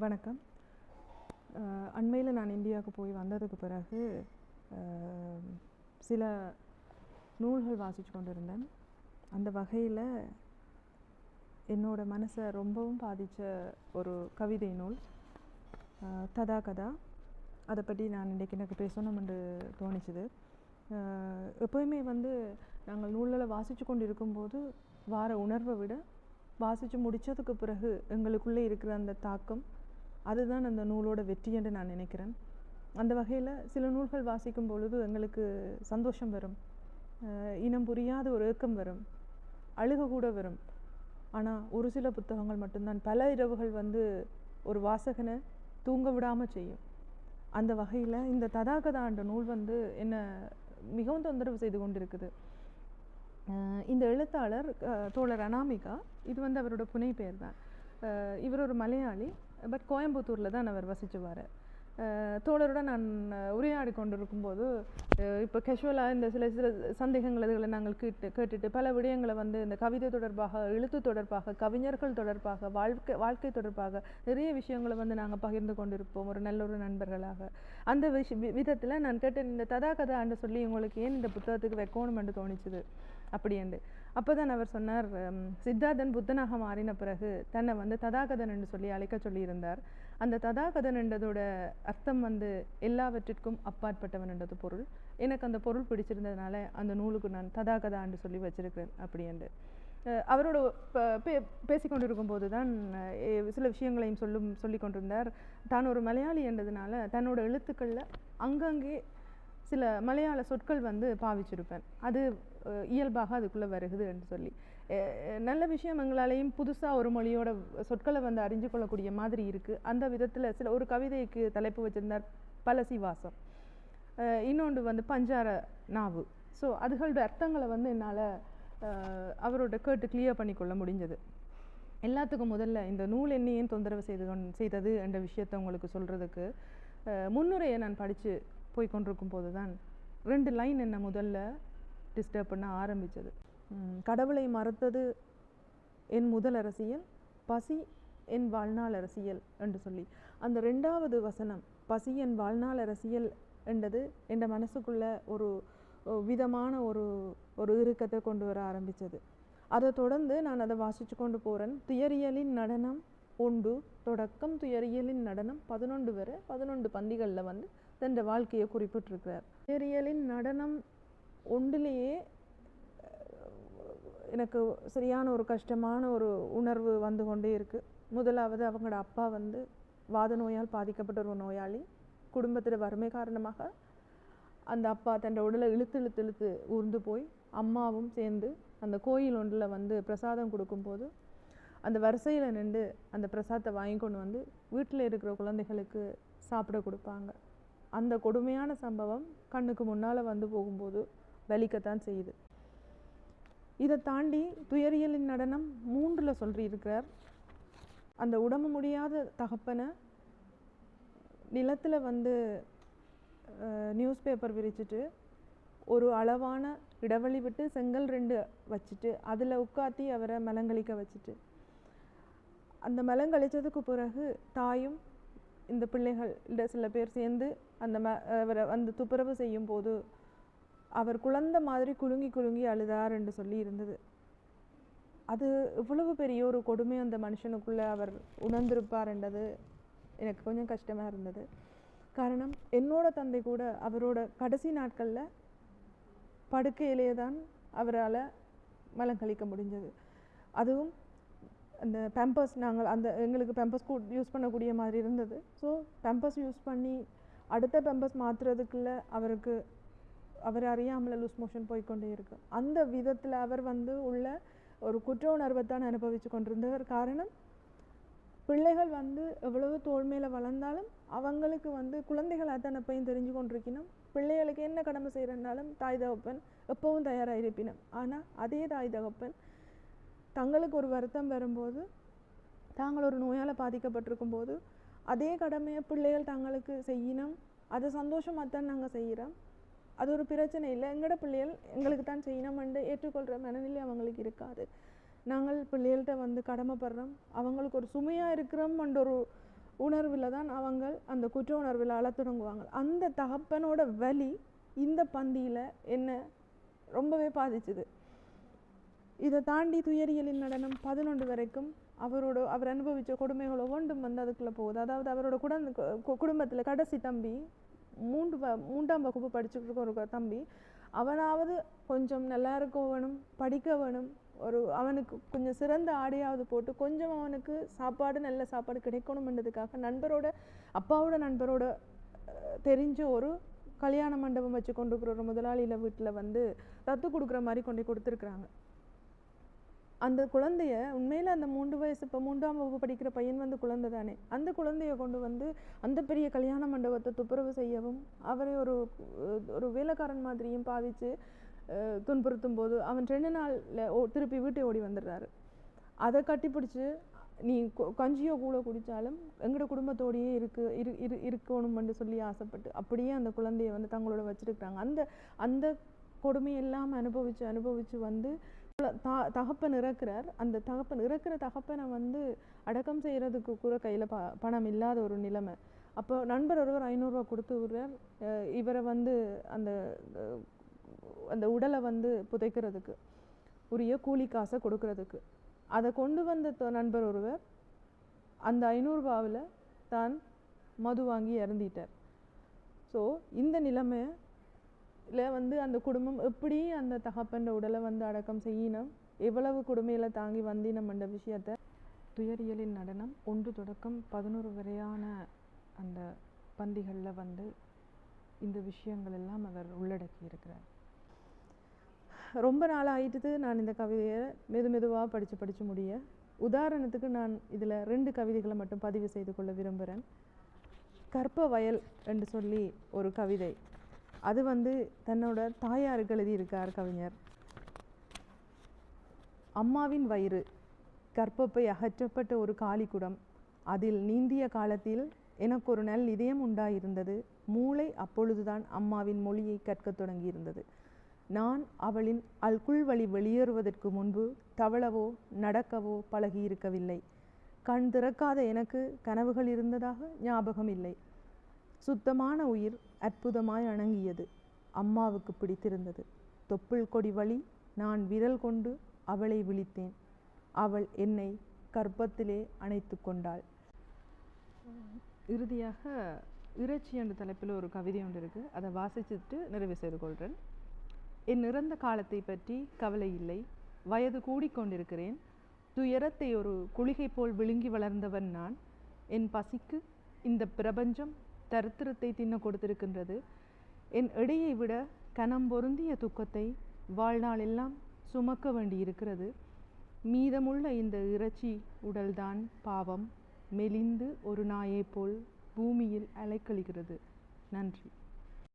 வணக்கம். அண்மையில் நான் இந்தியாவுக்கு போய் வந்ததுக்கு பிறகு சில நூல்கள் வாசித்து கொண்டிருந்தேன். அந்த வகையில் என்னோட மனசை ரொம்பவும் பாதித்த ஒரு கவிதை நூல் ததா கதா. அதை பற்றி நான் இன்றைக்கி எனக்கு பேசணும்னு தோணிச்சுது. எப்போயுமே வந்து நாங்கள் நூல்களை வாசித்து கொண்டு இருக்கும்போது வார உணர்வை விட வாசித்து முடித்ததுக்கு பிறகு எங்களுக்குள்ளே இருக்கிற அந்த தாக்கம் அதுதான் அந்த நூலோட வெற்றி என்று நான் நினைக்கிறேன். அந்த வகையில் சில நூல்கள் வாசிக்கும் பொழுது எங்களுக்கு சந்தோஷம் வரும். இனம் புரியாத ஒரு ஏக்கம் வரும். அழுக கூட வரும். ஆனால் ஒரு சில புத்தகங்கள் மட்டும்தான். பல இரவுகள் வந்து ஒரு வாசகனை தூங்க விடாமல் செய்யும். அந்த வகையில் இந்த ததாகதா என்ற நூல் வந்து என்னை மிகவும் தொந்தரவு செய்து கொண்டிருக்குது. இந்த எழுத்தாளர் தோழர் அனாமிகா இது வந்து அவரோட புனை பெயர் தான் இவர் ஒரு மலையாளி. பட் கோயம்புத்தூரில் தான் அவர் வசிச்சுவார். தோழருடன் தோழரோட நான் உரையாடி கொண்டிருக்கும்போது இப்போ கேஷுவலாக இந்த சில சில சந்தேகங்கள் இதுகளை நாங்கள் கேட்டு கேட்டுட்டு பல விடயங்களை வந்து இந்த கவிதை தொடர்பாக எழுத்து தொடர்பாக கவிஞர்கள் தொடர்பாக வாழ்க்கை வாழ்க்கை தொடர்பாக நிறைய விஷயங்களை வந்து நாங்கள் பகிர்ந்து கொண்டிருப்போம் ஒரு நல்ல ஒரு நண்பர்களாக. அந்த விஷ விதத்தில் நான் கேட்டேன் இந்த ததா கதான்னு சொல்லி உங்களுக்கு ஏன் இந்த புத்தகத்துக்கு வைக்கணும் என்று தோணிச்சுது? அப்படின்ட்டு அப்போ தான் அவர் சொன்னார் சித்தார்த்தன் புத்தனாக மாறின பிறகு தன்னை வந்து ததாகதன் என்று சொல்லி அழைக்க சொல்லியிருந்தார். அந்த ததாகதன் என்றதோட அர்த்தம் வந்து எல்லாவற்றிற்கும் அப்பாற்பட்டவன் என்றது பொருள். எனக்கு அந்த பொருள் பிடிச்சிருந்ததுனால அந்த நூலுக்கு நான் ததாகதா என்று சொல்லி வச்சிருக்கிறேன் அப்படி என்று அவரோட பே பேசிக்கொண்டிருக்கும் போது தான் சில விஷயங்களையும் சொல்லும் சொல்லி கொண்டிருந்தார் தான் ஒரு மலையாளி என்றதுனால தன்னோட எழுத்துக்களில் அங்கங்கே சில மலையாள சொற்கள் வந்து பாவிச்சிருப்பேன். அது இயல்பாக அதுக்குள்ளே வருகுது என்று சொல்லி. நல்ல விஷயம் எங்களாலேயும் புதுசாக ஒரு மொழியோட சொற்களை வந்து அறிஞ்சு கொள்ளக்கூடிய மாதிரி இருக்குது அந்த விதத்தில் சில ஒரு கவிதைக்கு தலைப்பு வச்சுருந்தார் பலசிவாசம் இன்னொன்று வந்து பஞ்சார நாவு. ஸோ அதுகளோட அர்த்தங்களை வந்து என்னால் அவரோட கேட்டு கிளியர் பண்ணிக்கொள்ள முடிஞ்சது. எல்லாத்துக்கும் முதல்ல இந்த நூல் என்னையும் தொந்தரவு செய்து செய்தது என்ற விஷயத்தை உங்களுக்கு சொல்கிறதுக்கு முன்னுரையை நான் படித்து போய் கொண்டிருக்கும் போது தான் ரெண்டு லைன் என்ன முதல்ல டிஸ்டர்ப் பண்ண ஆரம்பித்தது கடவுளை மறுத்தது என் முதல் அரசியல் பசி என் வாழ்நாள் அரசியல் என்று சொல்லி. அந்த ரெண்டாவது வசனம் பசி என் வாழ்நாள் அரசியல் என்றது என் மனசுக்குள்ள ஒரு விதமான ஒரு ஒரு இறுக்கத்தை கொண்டு வர ஆரம்பித்தது அதை தொடர்ந்து நான் அதை வாசித்து கொண்டு போகிறேன் துயரியலின் நடனம் ஒன்று தொடக்கம் துயரியலின் நடனம் பதினொன்று வரை பதினொன்று பந்திகளில் வந்து தன் வாழ்க்கையை குறிப்பிட்டிருக்கிறார். நேரியலின் நடனம் ஒன்றிலேயே எனக்கு சரியான ஒரு கஷ்டமான ஒரு உணர்வு வந்து கொண்டே இருக்குது முதலாவது அவங்களோட அப்பா வந்து வாத நோயால் பாதிக்கப்பட்ட ஒரு நோயாளி. குடும்பத்தில் வறுமை காரணமாக அந்த அப்பா தன் உடலை இழுத்து இழுத்து இழுத்து ஊர்ந்து போய் அம்மாவும் சேர்ந்து அந்த கோயில் ஒன்றில் வந்து பிரசாதம் கொடுக்கும்போது அந்த வரிசையில் நின்று அந்த பிரசாதத்தை வாங்கி கொண்டு வந்து வீட்டில் இருக்கிற குழந்தைகளுக்கு சாப்பிட கொடுப்பாங்க. அந்த கொடுமையான சம்பவம் கண்ணுக்கு முன்னால் வந்து போகும்போது வலிக்கத்தான் செய்யுது. இதை தாண்டி துயரியலின் நடனம் மூன்றில் சொல்லியிருக்கிறார். அந்த உடம்பு முடியாத தகப்பனை நிலத்தில் வந்து நியூஸ் பேப்பர் விரிச்சிட்டு ஒரு அளவான இடைவெளி விட்டு செங்கல் ரெண்டு வச்சுட்டு அதில் உட்காத்தி அவரை மலங்கழிக்க வச்சுட்டு. அந்த மலங்கழிச்சதுக்கு பிறகு தாயும் இந்த பிள்ளைகள் இந்த சில பேர் சேர்ந்து அந்த ம அவரை வந்து துப்புரவு செய்யும் போது அவர் குழந்தை மாதிரி குலுங்கி குலுங்கி அழுதார் என்று சொல்லி இருந்தது. அது இவ்வளவு பெரிய ஒரு கொடுமை அந்த மனுஷனுக்குள்ளே அவர் உணர்ந்திருப்பார் என்றது எனக்கு கொஞ்சம் கஷ்டமாக இருந்தது. காரணம் என்னோட தந்தை கூட அவரோட கடைசி நாட்களில் படுக்கையிலேயே தான் அவரால் மலம் கழிக்க முடிஞ்சது. அதுவும் அந்த பேம்பர்ஸ் நாங்கள் அந்த எங்களுக்கு பேம்பர்ஸ் யூஸ் பண்ணக்கூடிய மாதிரி இருந்தது. ஸோ பேம்பர்ஸ் யூஸ் பண்ணி அடுத்த பெம்பஸ் மாற்றுறதுக்குள்ள அவருக்கு அவர் அறியாமல் லூஸ் மோஷன் போய்க்கொண்டே இருக்கு. அந்த விதத்தில் அவர் வந்து உள்ள ஒரு குற்ற உணர்வை தான் அனுபவித்து கொண்டிருந்தவர் காரணம் பிள்ளைகள் வந்து எவ்வளவு தோல்மையில வளர்ந்தாலும் அவங்களுக்கு வந்து குழந்தைகள் அத்தனை பையன் தெரிஞ்சு கொண்டிருக்கணும். பிள்ளைகளுக்கு என்ன கடமை செய்கிறனாலும் தாய் தகப்பன் எப்பவும் தயாராக இருப்பினும் ஆனால் அதே தாய் தகப்பன் தங்களுக்கு ஒரு வருத்தம் வரும்போது தாங்கள் ஒரு நோயால் பாதிக்கப்பட்டிருக்கும் போது அதே கடமையை பிள்ளைகள் தங்களுக்கு செய்யணும். அதை சந்தோஷமாக தான் நாங்கள் செய்கிறோம் அது ஒரு பிரச்சனை இல்லை. எங்களோட பிள்ளைகள் எங்களுக்கு தான் செய்யணும்னு ஏற்றுக்கொள்கிற மனநிலை அவங்களுக்கு இருக்காது. நாங்கள் பிள்ளைகள்கிட்ட வந்து கடமைப்படுறோம். அவங்களுக்கு ஒரு சுமையாக இருக்கிறோம்ன்ற ஒரு உணர்வில் தான் அவங்க அந்த குற்ற உணர்வில் அழத் தொடங்குவாங்க. அந்த தகப்பனோட வலி இந்த பந்தியில் என்ன ரொம்பவே பாதிச்சுது. இதை தாண்டி துயரியலின் நடனம் பதினொன்று வரைக்கும் அவரோட அவர் அனுபவித்த கொடுமைகள் ஒவ்வொன்றும் வந்து அதுக்குள்ளே போகுது. அதாவது அவரோட குடும்ப குடும்பத்தில் கடைசி தம்பி மூன்று வ மூன்றாம் வகுப்பு படிச்சுட்டு இருக்க ஒரு தம்பி அவனாவது கொஞ்சம் நல்லா இருக்கவனும் படிக்கவனும் படிக்க வேணும் ஒரு அவனுக்கு கொஞ்சம் சிறந்த ஆடையாவது போட்டு கொஞ்சம் அவனுக்கு சாப்பாடு நல்ல சாப்பாடு கிடைக்கணும்ன்றதுக்காக நண்பரோட அப்பாவோட நண்பரோட தெரிஞ்ச ஒரு கல்யாண மண்டபம் வச்சு கொண்டு இருக்கிற ஒரு முதலாளியில் வீட்டில் வந்து தத்து கொடுக்குற மாதிரி கொண்டு கொடுத்துருக்குறாங்க. அந்த குழந்தைய உண்மையில் அந்த மூன்று வயசு இப்போ மூன்றாம் வகுப்பு படிக்கிற பையன் வந்து குழந்தை தானே. அந்த குழந்தைய கொண்டு வந்து அந்த பெரிய கல்யாண மண்டபத்தை துப்புரவு செய்யவும் அவரை ஒரு ஒரு வேலைக்காரன் மாதிரியும் பாவித்து துன்புறுத்தும் போது அவன் ரெண்டு நாளில் ஓ திருப்பி வீட்டை ஓடி வந்துடுறாரு. அதை கட்டிப்பிடிச்சு நீ கஞ்சியோ கூட குடித்தாலும் எங்களோட குடும்பத்தோடையே இருக்கு இரு இரு இருக்கணும்னு சொல்லி ஆசைப்பட்டு அப்படியே அந்த குழந்தைய வந்து தங்களோட வச்சுருக்குறாங்க. அந்த அந்த கொடுமையெல்லாம் அனுபவித்து அனுபவித்து வந்து தா- தகப்பன் இறக்குறார் அந்த தகப்பன் இறக்குற தகப்பனை வந்து அடக்கம் செய்கிறதுக்கு கூட கையில் ப பணம் இல்லாத ஒரு நிலைமை. அப்போ நண்பர் ஒருவர் ஐநூறுரூவா கொடுத்து விடுறார். இவரை வந்து அந்த அந்த உடலை வந்து புதைக்கிறதுக்கு உரிய கூலி காசை கொடுக்கறதுக்கு. அதை கொண்டு வந்த த- நண்பர் ஒருவர் அந்த ஐநூறுரூபாவில் தான் மது வாங்கி இறந்திட்டார். ஸோ இந்த நிலைமை இல்லை வந்து அந்த குடும்பம் எப்படி அந்த தகப்பன்ற உடலை வந்து அடக்கம் செய்யணும் எவ்வளவு கொடுமையில் தாங்கி வந்தினம் என்ற விஷயத்த? துயரியலின் நடனம் ஒன்று தொடக்கம் பதினோரு வரையான அந்த பந்திகளில் வந்து இந்த விஷயங்கள் எல்லாம் அவர் உள்ளடக்கி இருக்கிறார். ரொம்ப நாள் ஆயிட்டுது நான் இந்த கவிதையை மெது மெதுவாக படித்து படித்து முடிய. உதாரணத்துக்கு நான் இதில் ரெண்டு கவிதைகளை மட்டும் பதிவு செய்து கொள்ள விரும்புகிறேன் கற்ப வயல் என்று சொல்லி ஒரு கவிதை. அது வந்து தன்னோட தாயாருக்கு எழுதியிருக்கார் கவிஞர். அம்மாவின் வயிறு கற்பப்பை அகற்றப்பட்ட ஒரு காலிக்குடம். அதில் நீந்திய காலத்தில் எனக்கு ஒரு நல் இதயம் உண்டாயிருந்தது. மூளை அப்பொழுதுதான் அம்மாவின் மொழியை கற்கத் தொடங்கியிருந்தது. நான் அவளின் அல்குள் வழி வெளியேறுவதற்கு முன்பு தவளவோ நடக்கவோ பழகியிருக்கவில்லை. கண் திறக்காத எனக்கு கனவுகள் இருந்ததாக ஞாபகம் இல்லை சுத்தமான உயிர் அற்புதமாய் அணங்கியது. அம்மாவுக்கு பிடித்திருந்தது. தொப்புள் கொடி வழி நான் விரல் கொண்டு அவளை விழித்தேன். அவள் என்னை கர்ப்பத்திலே அணைத்து கொண்டாள். இறுதியாக இறைச்சி என்ற தலைப்பில் ஒரு கவிதை ஒன்று இருக்குது அதை வாசிச்சுட்டு நிறைவு செய்து கொள்கிறேன் என் இறந்த காலத்தை பற்றி கவலை இல்லை. வயது கூடிக்கொண்டிருக்கிறேன் துயரத்தை ஒரு குளிகை போல் விழுங்கி வளர்ந்தவன் நான். என் பசிக்கு இந்த பிரபஞ்சம் தரித்திரத்தை தின்ன கொடுத்திருக்கின்றது. என் எடையை விட கனம் பொருந்திய துக்கத்தை வாழ்நாளெல்லாம் சுமக்க வேண்டியிருக்கிறது. மீதமுள்ள இந்த இறைச்சி உடல்தான் பாவம். மெலிந்து ஒரு நாயைப் போல் பூமியில் அலைக்கழிகிறது. நன்றி.